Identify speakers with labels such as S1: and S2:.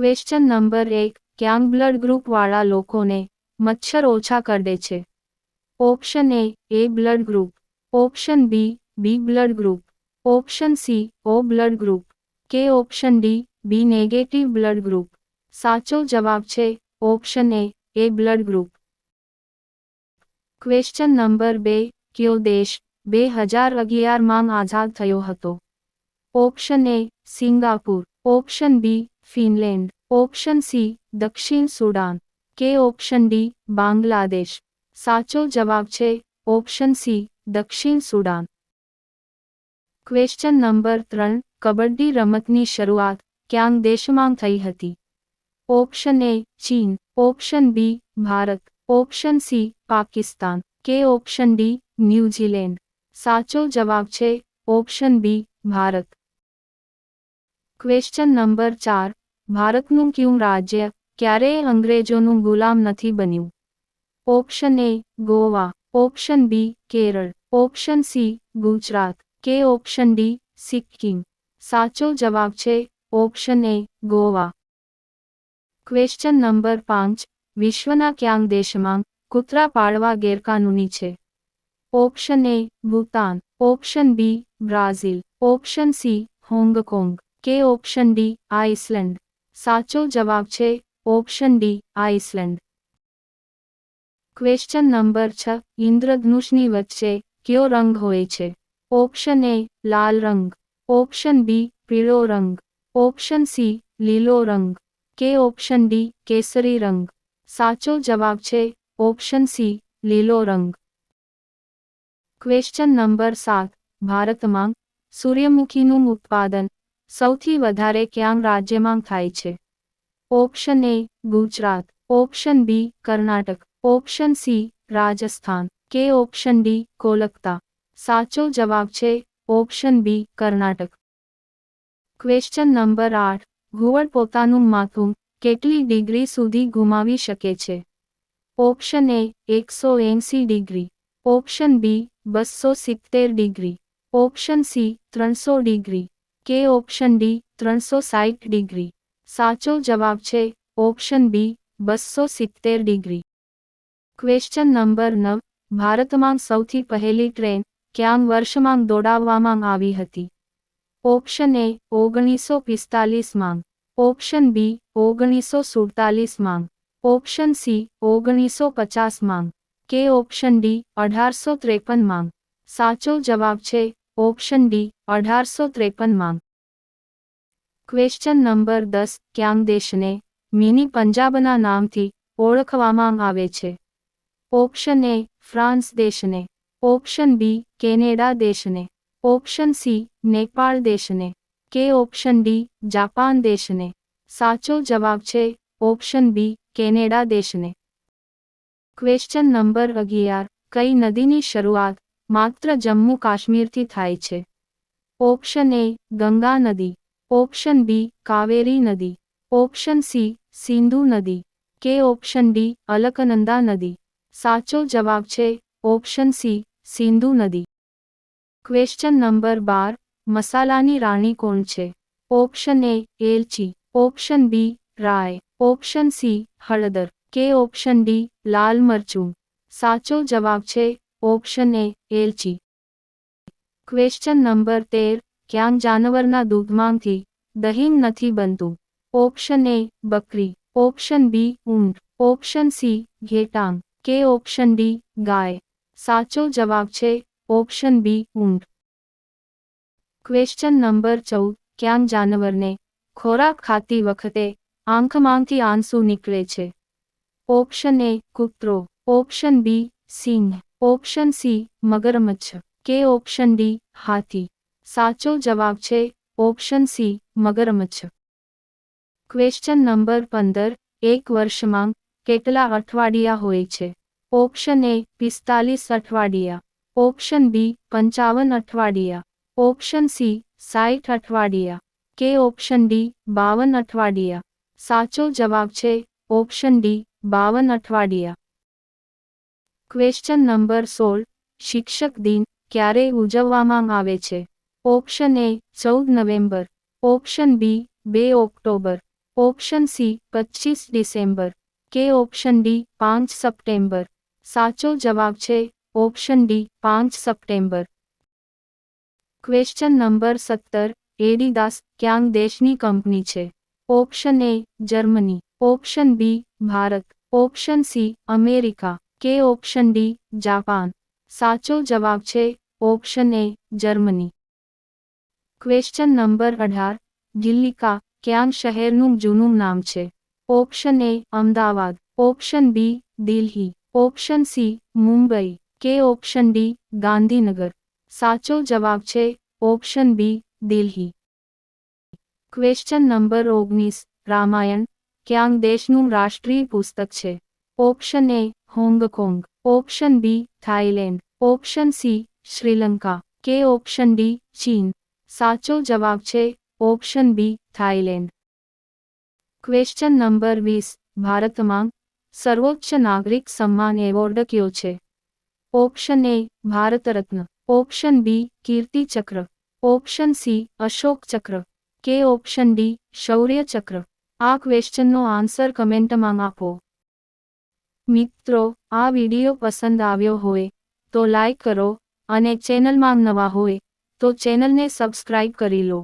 S1: Question number એક, ક્યાંક blood ગ્રુપવાળા લોકોને મચ્છર ઓછા કરડે છે? Option A A blood group option B B blood group option C O blood group કે option D B negative blood group સાચો જવાબ છે option A A blood group question number બે, કયો દેશ બે હજાર અગિયારમાં આઝાદ થયો હતો? Option A Singapore. Option B Finland option C દક્ષિણ સુડાન કે ઓપ્શન ડી બાંગ્લાદેશ સાચો જવાબ છે ઓપ્શન સી દક્ષિણ સુડાન ક્વેશ્ચન નંબર ત્રણ કબડ્ડી રમતની શરૂઆત ક્યાંક દેશમાં થઈ હતી ઓપ્શન એ ચીન option B Bharat option C Pakistan કે ઓપ્શન ડી ન્યૂઝીલેન્ડ સાચો જવાબ છે option B Bharat question number ચાર ભારતનું કયું રાજ્ય ક્યારેય અંગ્રેજોનું ગુલામ નથી બન્યું? Option A Goa, option B Kerala, option C Gujarat, કે ઓપ્શન ડી સિક્કિમ. સાચો જવાબ છે option A Goa. Question number પાંચ, વિશ્વના ક્યાંક દેશમાં કૂતરા પાળવા ગેરકાનૂની છે? Option A Bhutan, option B Brazil, option C Hong Kong, કે ઓપ્શન ડી આઇસલેન્ડ. સાચો જવાબ છે option D, Iceland. Question number છ, ઇન્દ્રધનુષની વચ્ચે કયો રંગ હોય છે? ઓપ્શન એ, લાલ રંગ. ઓપ્શન બી, પીળો રંગ. ઓપ્શન સી, લીલો રંગ. કે ઓપ્શન ડી, કેસરી રંગ. સાચો જવાબ છે ઓપ્શન સી, લીલો રંગ. ક્વેશ્ચન નંબર સાત, ભારતમાં સૂર્યમુખીનું ઉત્પાદન સૌથી વધારે ક્યાં રાજ્યમાં થાય છે. Option A, Gujarat. Option B, Karnataka. Option C, Rajasthan. કે ઓપ્શન ડી, કોલકતા. સાચો જવાબ છે, option B, Karnataka. Question number આઠ. ઘુવડ પોતાનું માથું કેટલી ડિગ્રી સુધી ગુમાવી શકે છે? ઓપ્શન એ, એકસો એંસી ડિગ્રી. ઓપ્શન બી, બસો સિત્તેર ડિગ્રી. ઓપ્શન સી, ત્રણસો ડિગ્રી. કે ઓપ્શન ડી, ત્રણસો સાઠ ડિગ્રી. સાચો જવાબ છે, ઓપ્શન બી, બસો સિત્તેર ડિગ્રી. ક્વેશ્ચન નંબર નવ, ભારતમાં સૌથી પહેલી ટ્રેન ક્યાં વર્ષમાં દોડાવવામાં આવી હતી? ઓપ્શન એ, ઓગણીસો પિસ્તાલીસમાં. ઓપ્શન બી, ઓગણીસો સુડતાલીસમાં. ઓપ્શન સી, ઓગણીસો પચાસમાં. કે ઓપ્શન ડી, અઢારસો ત્રેપનમાં. સાચો જવાબ છે ઓપ્શન ડી, અઢારસો ત્રેપનમાં ક્વેશ્ચન નંબર દસ, ક્યાંગ દેશને, મિની પંજાબના નામથી ઓળખવામાં આવે છે? ઓપ્શન એ ફ્રાન્સ દેશને. ઓપ્શન બી કેનેડા દેશને. ઓપ્શન સી નેપાળ દેશને. કે ઓપ્શન ડી જાપાન દેશને. સાચો જવાબ છે ઓપ્શન બી કેનેડા દેશને. ક્વેશ્ચન નંબર અગિયાર, કઈ નદીની શરૂઆત માત્ર જમ્મુ કાશ્મીરથી થાય છે. ઓપ્શન એ, ગંગા નદી. ઓપ્શન બી, કાવેરી નદી. ઓપ્શન સી, સિંધુ નદી. કે ઓપ્શન ડી, અલકનંદા નદી. સાચો જવાબ છે, ઓપ્શન સી, સિંધુ નદી. ક્વેશ્ચન નંબર બાર, મસાલાની રાણી કોણ છે? ઓપ્શન એ, એલચી. ઓપ્શન બી, રાય. ઓપ્શન સી, હળદર. કે ઓપ્શન ડી, લાલ મરચું. સાચો જવાબ છે ઓપ્શન એ એલચી. ક્વેશ્ચન નંબર તેર, ક્યાંક જાનવરના દૂધમાંથી દહીં નથી બનતું? ઓપ્શન એ બકરી. ઓપ્શન બી ઊંટ. ઓપ્શન સી ઘેટાંગ. કે ઓપ્શન ડી ગાય. સાચો જવાબ છે ઓપ્શન બી ઊંટ. ક્વેશ્ચન નંબર ચૌદ, ક્યાંક જાનવરને ખોરાક ખાતી વખતે આંખમાંથી આંસુ નીકળે છે? ઓપ્શન એ કૂતરો. ઓપ્શન બી સિંહ. ઓપ્શન સી, મગરમચ્છ. કે ઓપ્શન ડી, હાથી. સાચો જવાબ છે, ઓપ્શન સી, મગરમચ્છ. ક્વેશ્ચન નંબર પંદર, એક વર્ષમાં કેટલા અઠવાડિયા હોય છે? ઓપ્શન એ, પિસ્તાલીસ અઠવાડિયા. ઓપ્શન બી, પંચાવન અઠવાડિયા. ઓપ્શન સી, સાઠ અઠવાડિયા. કે ઓપ્શન ડી, બાવન અઠવાડિયા. સાચો જવાબ છે, ઓપ્શન ડી, બાવન અઠવાડિયા. ક્વેશ્ચન નંબર સોળ. શિક્ષક દિન ક્યારે ઉજવવામાં આવે છે? ઓપ્શન એ ચૌદ નવેમ્બર. ઓપ્શન બી બે ઓક્ટોબર. ઓપ્શન સી પચીસ ડિસેમ્બર. કે ઓપ્શન ડી પાંચ સપ્ટેમ્બર. સાચો જવાબ છે ઓપ્શન ડી પાંચ સપ્ટેમ્બર. ક્વેશ્ચન નંબર સત્તર. એડિદાસ ક્યાંક દેશની કંપની છે? Option A Germany. Option B Bharat. Option C America. કે ઓપ્શન ડી, જાપાન. સાચો જવાબ છે option A, Germany. Question number અઢાર ગિલ્લિકા ક્યાં શહેરનું જૂનું નામ છે? Option A, Ahmedabad. Option B, Delhi. Option C, Mumbai. કે ઓપ્શન ડી, ગાંધીનગર. સાચો જવાબ છે option B, Delhi. Question number ઓગણીસ, રામાયણ. ક્યાંક દેશનું રાષ્ટ્રીય પુસ્તક છે? Option A Hong Kong, option B, Thailand, option C, Sri Lanka, કે ઓપ્શન ડી, ચીન. સાચો જવાબ છે, option B, Thailand. Question number વીસ, ભારતમાં સર્વોચ્ચ નાગરિક સન્માન એવોર્ડ કયો છે? ઓપ્શન એ ભારત રત્ન ઓપ્શન બી, કીર્તિ ચક્ર. ઓપ્શન સી, અશોક ચક્ર. કે ઓપ્શન ડી, શૌર્ય ચક્ર. આ ક્વેશ્ચનનો આન્સર કમેન્ટમાં આપો. મિત્રો, આ વીડિયો પસંદ આવ્યો હોય, તો લાઈક કરો અને ચેનલમાં નવા હોય, તો ચેનલને સબસ્ક્રાઇબ કરી લો.